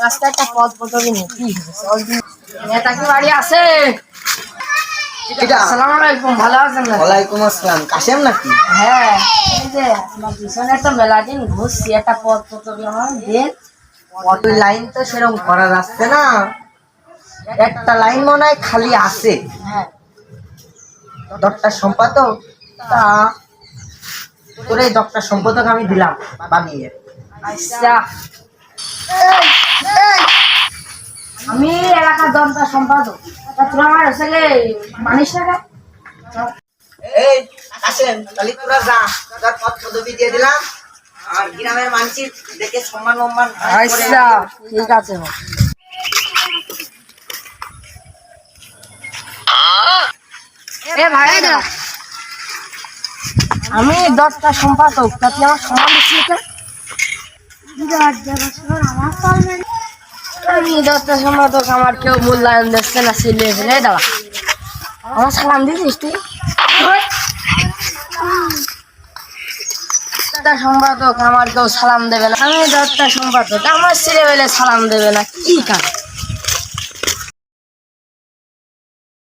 কাছ একটা পদ পদবি নিতি নেতা বাড়ি আছে। আসসালামু আলাইকুম ভালো আছেন ওয়ালাইকুম আসসালাম। কাশেম নাকি? হ্যাঁ এই যে আপনার পিছনে তো মেলা দিন ঘুরছি একটা পদ পদবি আমার দেন অত লাইন তো সেরকম করা যাচ্ছে না। একটা লাইন মনে হয় খালি আছে। হ্যাঁ। ডক্টর সম্পাদক? তা তোর এই ডক্টর সম্পাদক আমি দিলাম বানিয়ে আচ্ছা। এলাকার দমটা সম্পাদক। তা তোরা আমার আসলে মানিস টাকা এই কাশেম তাহলে তোরা যা। তোর পদ পদবি দিয়ে দিলাম। আর গ্রামের মানসিক দেখে সম্মান সম্মান আচ্ছা ঠিক আছে এ ভাই আমি দশটা সম্পাদক তা তুই আমার সমান দিচ্ছি আমি দশটা সম্পাদক আমার কেউ মূল্যায়ন দিচ্ছে না সিলে ফেলে। দাঁড়া। আমার সালাম দিছিস তুই? দশটা সম্পাদক আমার কেউ সালাম দেবে না। আমি দশটা সম্পাদক আমার ছেলেবেলে সালাম দেবে না। কি কাজ